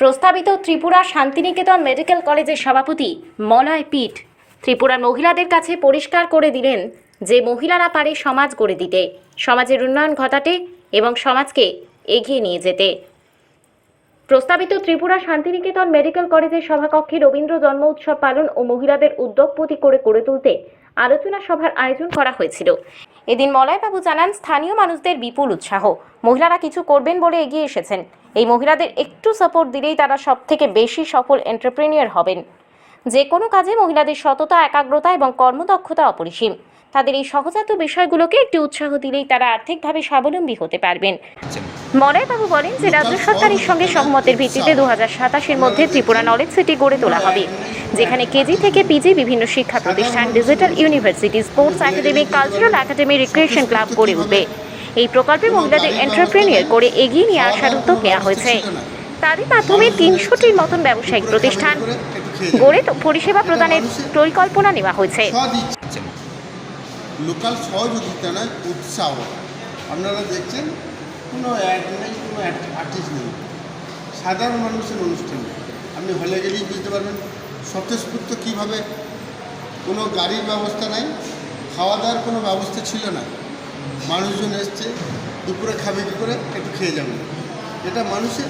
প্রস্তাবিত ত্রিপুরা শান্তিনিকেতন মেডিকেল কলেজের সভাপতি মলয় পিঠ। ত্রিপুরার মহিলাদের কাছে পরিষ্কার করে দিলেন যে মহিলারা পারে সমাজ গড়ে দিতে, সমাজের উন্নয়ন ঘটাতে এবং সমাজকে এগিয়ে নিয়ে যেতে। প্রস্তাবিত ত্রিপুরা শান্তিনিকেতন মেডিকেল কলেজের সভাকক্ষে রবীন্দ্র জন্ম উৎসব পালন ও মহিলাদের উদ্যোগপতি করে গড়ে তুলতে আলোচনা সভার আয়োজন করা হয়েছিল। এদিন মলয়বাবু জানান, স্থানীয় মানুষদের বিপুল উৎসাহ। মহিলারা কিছু করবেন বলে এগিয়ে এসেছেন। এই মহিলাদের একটু সাপোর্ট দিলেই তারা সব থেকে বেশি সফল এন্টারপ্রেনিয়র হবেন। যে কোনো কাজে মহিলাদের সততা, একাগ্রতা এবং কর্মদক্ষতা অপরিসীম। তাদের এই সহজাত বিষয়গুলোকে একটু উৎসাহ দিলেই তারা আর্থিকভাবে স্বাবলম্বী হতে পারবেন। মলয়বাবু বলেন যে রাজ্য সরকারের সঙ্গে সহমতের ভিত্তিতে দু হাজার সাতাশের মধ্যে ত্রিপুরা নলেজ সিটি গড়ে তোলা হবে, যেখানে কেজি থেকে পিজি বিভিন্ন শিক্ষা প্রতিষ্ঠান digital university sports academy cultural academy recreation club গড়ে উঠবে। এই প্রকল্পে মহিলাদের এন্টারপ্রেনিয়র করে এগিয়ে নিয়ে আসার উদ্যোগ নেওয়া হয়েছে। তারই মাধ্যমে তিনশোটির মতন ব্যবসায়িক প্রতিষ্ঠান গড়ে পরিষেবা প্রদানের পরিকল্পনা নেওয়া হয়েছে। লোকাল সহযোগিতা নয় উৎসাহ। আপনারা দেখছেন, কোনো অ্যাড নেই, কোনো আর্টিস্ট নেই। সাধারণ মানুষের অনুষ্ঠান। আপনি হলে গেলেই বুঝতে পারবেন স্বতঃস্ফূর্ত কীভাবে কোনো গাড়ির ব্যবস্থা নাই, খাওয়া দাওয়ার কোনো ব্যবস্থা ছিল না। মানুষজন এসছে, দুপুরে খাবে কী করে? একটু খেয়ে যাবে। এটা মানুষের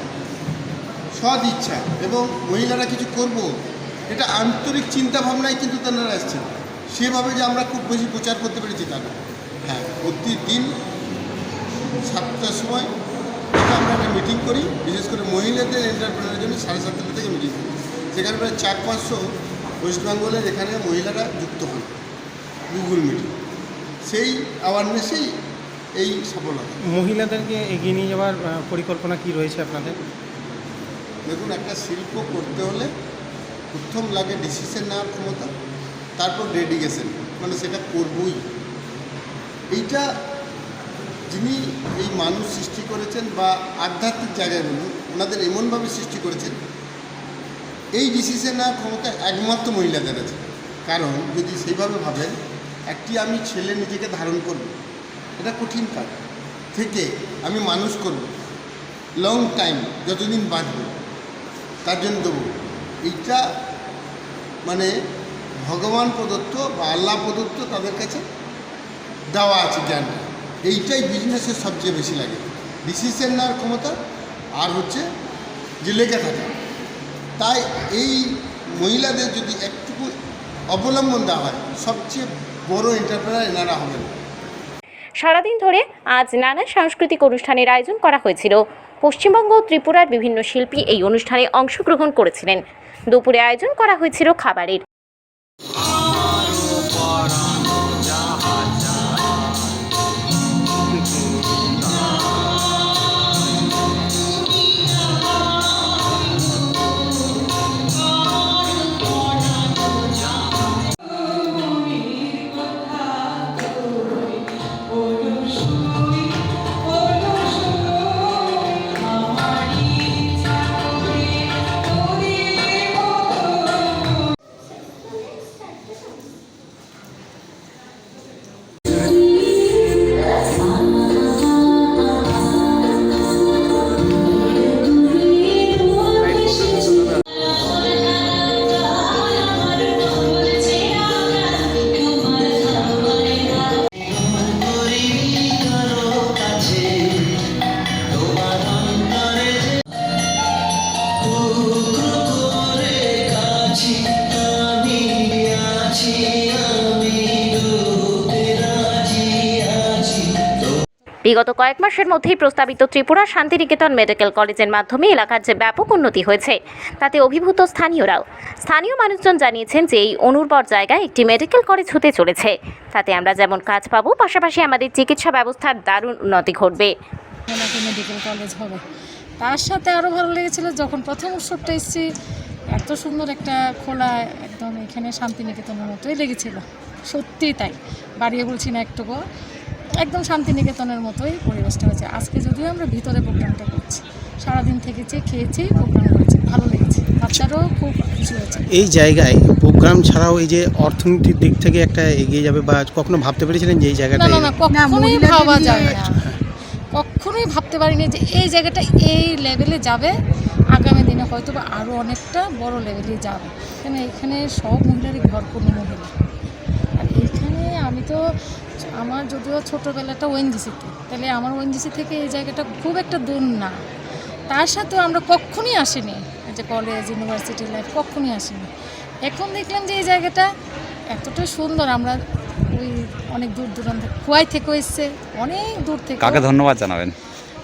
সদ ইচ্ছা এবং মহিলারা কিছু করব, এটা আন্তরিক চিন্তা ভাবনায় কিন্তু তারা এসছেন সেভাবে যে আমরা খুব বেশি প্রচার করতে পেরেছি তা না। হ্যাঁ প্রতিদিন সাতটার সময় এটা আমরা একটা মিটিং করি, বিশেষ করে মহিলাদের এন্টারপ্রেনারের জন্য সাড়ে সাতটা থেকে মিটিং করি। সেখানে প্রায় চার পাঁচশো ওয়েস্ট বেঙ্গলের এখানে মহিলারা যুক্ত হন। Google meeting. সেই অ্যাওয়ারনেসেই এই সফলতা। মহিলাদেরকে এগিয়ে নিয়ে যাওয়ার পরিকল্পনা কি রয়েছে আপনাদের? দেখুন একটা শিল্প করতে হলে প্রথম লাগে ডিসিশন নেওয়ার ক্ষমতা তারপর ডেডিকেশন মানে সেটা করবই। এইটা যিনি এই মানুষ সৃষ্টি করেছেন বা আধ্যাত্মিক জায়গায় বলুন ওনাদের এমনভাবে সৃষ্টি করেছেন এই ডিসিশন নেওয়ার ক্ষমতা একমাত্র মহিলাদের আছে। কারণ যদি সেইভাবে ভাবেন একটি আমি ছেলে নিজেকে ধারণ করব। এটা কঠিন কাজ। থেকে আমি মানুষ করব। লং টাইম যতদিন বাঁচব তার জন্য দেবো। এইটা মানে ভগবান প্রদত্ত বা আল্লাহ প্রদত্ত তাদের কাছে দেওয়া আছে জ্ঞানটা এইটাই বিজনেসের সবচেয়ে বেশি লাগে। ডিসিশন নেওয়ার ক্ষমতা আর হচ্ছে যে লেগে থাকা। তাই এই মহিলাদের যদি একটুকু অবলম্বন দেওয়া হয়, সবচেয়ে বড় এন্টারপ্রেনার এনারা হবেন। সারাদিন ধরে আজ নানা সাংস্কৃতিক অনুষ্ঠানের আয়োজন করা হয়েছিল। পশ্চিমবঙ্গ ও ত্রিপুরার বিভিন্ন শিল্পী এই অনুষ্ঠানে অংশগ্রহণ করেছিলেন। দুপুরে আয়োজন করা হয়েছিল খাবারের। বিগত কয়েক মাসের মধ্যেই প্রস্তাবিত ত্রিপুরা শান্তিনিকেতন মেডিকেল কলেজের মাধ্যমে এলাকার যে ব্যাপক উন্নতি হয়েছে, তাতে অভিভূত স্থানীয়রাও। স্থানীয় মানুষজন জানিয়েছেন যে এই অনুর্বর জায়গায় একটি মেডিকেল কলেজ হতে চলেছে। তাতে আমরা যেমন কাজ পাবো, পাশাপাশি আমাদের চিকিৎসা ব্যবস্থার দারুণ উন্নতি ঘটবে। মেডিকেল কলেজ তার সাথে আরও ভালো লেগেছিল যখন প্রথম উৎসবটা এসেছি, এত সুন্দর একটা খোলা, একদম এখানে শান্তিনিকেতনের মতোই লেগেছিল। সত্যি তাই। বাড়িয়ে বলছি না একটুকু। একদম শান্তিনিকেতনের মতোই পরিবেশটা হয়েছে। আজকে যদিও আমরা ভিতরে প্রোগ্রামটা করছি সারাদিন থেকেছি খেয়েছি প্রোগ্রাম করেছি ভালো লেগেছে। বাচ্চারাও খুব খুশি হয়েছে। এই জায়গায় প্রোগ্রাম ছাড়াও এই যে অর্থনীতির দিক থেকে একটা এগিয়ে যাবে বা কখনো ভাবতে পেরেছিলেন যে এই জায়গাটা না না কখনোই ভাবা যায় না। কখনোই ভাবতে পারিনি যে এই জায়গাটা এই লেভেলে যাবে। আগামী দিনে হয়তো বা আরও অনেকটা বড় লেভেলে যাবে। কেন এখানে সব মহিলারই ঘর কোনো মহিলা। আমি তো আমার যদিও ছোটোবেলাটা ওএনজিসিতে তাহলে আমার ওএনজিসি থেকে এই জায়গাটা খুব একটা দূর না। তার সাথেও আমরা কখনই আসিনি যে কলেজ ইউনিভার্সিটি লাইফ কখনই আসিনি। এখন দেখলাম যে এই জায়গাটা এতটা সুন্দর আমরা ওই অনেক দূর দূরান্ত কুয়াই থেকেও এসছে অনেক দূর থেকে কাকে ধন্যবাদ জানাবেন?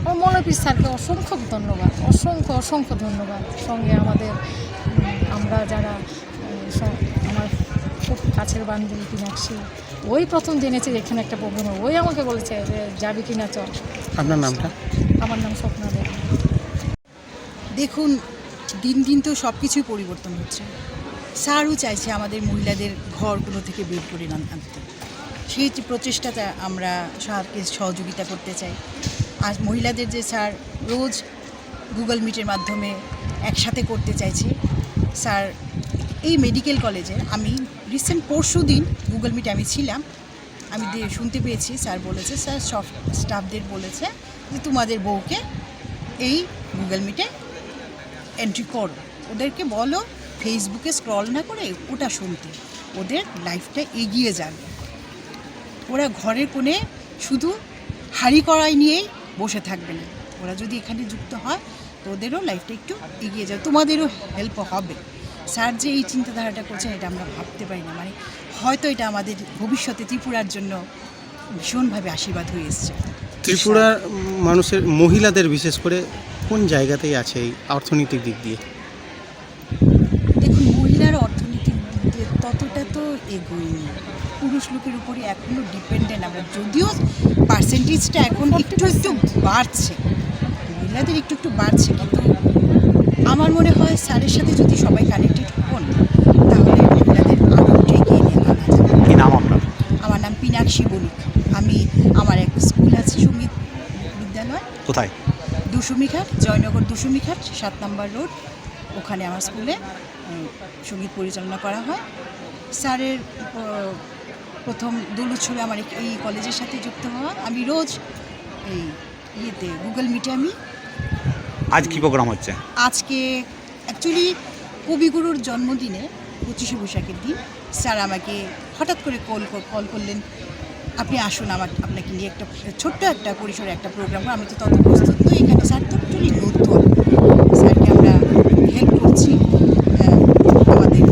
আমার মনোপিস স্যারকে অসংখ্য ধন্যবাদ অসংখ্য অসংখ্য ধন্যবাদ। সঙ্গে আমাদের আমরা যারা আমার খুব কাছের বান্ধবী পিনাক্ষী ওই প্রথম জেনেছে যে এখানে একটা প্রোগ্রাম হবে। ওই আমাকে বলেছে যে যাবি কিনা চল। আপনার নামটা? আমার নাম স্বপ্না দেবী। দেখুন দিন দিন তো সব কিছুই পরিবর্তন হচ্ছে। স্যারও চাইছে আমাদের মহিলাদের ঘরগুলো থেকে বের করে আন- আনতে। সেই যে প্রচেষ্টাটা আমরা স্যারকে সহযোগিতা করতে চাই। আর মহিলাদের যে স্যার রোজ গুগল মিটের মাধ্যমে একসাথে করতে চাইছে। স্যার এই মেডিকেল কলেজে আমি রিসেন্ট পরশু দিন গুগল মিটে আমি ছিলাম। আমি শুনতে পেয়েছি, স্যার বলেছে, স্যার সব স্টাফদের বলেছে যে তোমাদের বউকে এই গুগল মিটে এন্ট্রি করো। ওদেরকে বলো ফেসবুকে স্ক্রল না করে ওটা শুনতে। ওদের লাইফটা এগিয়ে যাবে। ওরা ঘরের কোণে শুধু হাঁড়ি কড়াই নিয়েই বসে থাকবে না। ওরা যদি এখানে যুক্ত হয়, তো ওদেরও লাইফটা একটু এগিয়ে যাবে। তোমাদেরও হেল্প হবে। স্যার যে এই চিন্তাধারাটা করছেন এটা আমরা ভাবতে পারি না। মানে হয়তো এটা আমাদের ভবিষ্যতে ত্রিপুরার জন্য ভীষণভাবে আশীর্বাদ হয়ে এসছে। ত্রিপুরার মানুষের মহিলাদের বিশেষ করে কোন জায়গাতেই আছে এই অর্থনৈতিক দিক দিয়ে? দেখুন মহিলার অর্থনৈতিক দিক দিয়ে ততটা তো এগোয়নি। পুরুষ লোকের উপরে এখনও ডিপেন্ডেন্ট আমরা যদিও পার্সেন্টেজটা এখন একটু একটু বাড়ছে মহিলাদের একটু একটু বাড়ছে কিন্তু আমার মনে হয় স্যারের সাথে যদি সবাই কানেক্টেড হন তাহলে মহিলাদের আরও এগিয়ে নিয়ে আনা যাবে কি নাম আপনার? আমার নাম পিনাক্ষী বণিক। আমি আমার এক স্কুল আছে সংগীত বিদ্যালয়। কোথায়? দুশুমিঘাট জয়নগর দুশুমিঘাট সাত নম্বর রোড। ওখানে আমার স্কুলে সংগীত পরিচালনা করা হয়। স্যারের প্রথম দোল উৎসবে আমার এই কলেজের সাথে যুক্ত হওয়া। আমি রোজ এই ইয়েতে গুগল মিটে আমি আজ কি প্রোগ্রাম হচ্ছে? আজকে অ্যাকচুয়ালি কবিগুরুর জন্মদিনে পঁচিশে বৈশাখের দিন। স্যার আমাকে হঠাৎ করে কল কল করলেন, আপনি আসুন আমার, আপনাকে নিয়ে একটা ছোট্ট একটা পরিসরে একটা প্রোগ্রাম আমি তো তত প্রস্তুত নই এখানে। স্যার তো অ্যাকচুয়ালি নতুন। স্যারকে আমরা হেল্প করছি আমাদের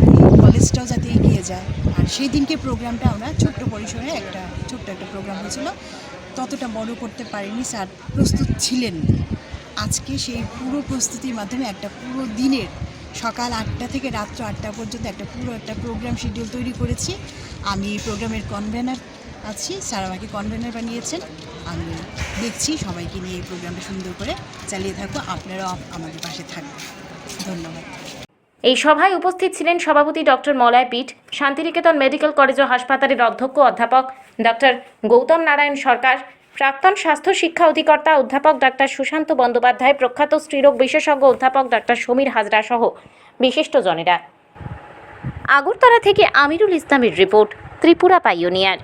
কলেজটাও যাতে এগিয়ে যায়। আর সেই দিনকে প্রোগ্রামটা আমরা ছোট্ট পরিসরে একটা, ছোট্ট একটা প্রোগ্রাম হয়েছিল। ততটা বড় করতে পারিনি, স্যার প্রস্তুত ছিলেন। আজকে সেই পুরো প্রস্তুতির মাধ্যমে একটা পুরো দিনের সকাল আটটা থেকে রাত্র আটটা পর্যন্ত একটা পুরো একটা প্রোগ্রাম শিডিউল তৈরি করেছি। আমি প্রোগ্রামের কনভেনার আছি স্যার আমাকে কনভেনার বানিয়েছেন। আমি দেখছি সবাইকে নিয়ে এই প্রোগ্রামটা সুন্দর করে চালিয়ে থাকব আপনারাও আমাদের পাশে থাকবেন। ধন্যবাদ। এই সভায় উপস্থিত ছিলেন সভাপতি ডক্টর মলয় পিঠ, শান্তিনিকেতন মেডিকেল কলেজ ও হাসপাতালের অধ্যক্ষ অধ্যাপক ডক্টর গৌতম নারায়ণ সরকার প্রাক্তন স্বাস্থ্য শিক্ষা অধিকর্তা অধ্যাপক ডাক্তার সুশান্ত বন্দ্যোপাধ্যায়, প্রখ্যাত স্ত্রীরোগ বিশেষজ্ঞ অধ্যাপক ডাক্তার সমীর হাজরা সহ বিশিষ্টজনেরা। আগরতলা থেকে আমিরুল ইসলামের রিপোর্ট, ত্রিপুরা পাইওনিয়ার।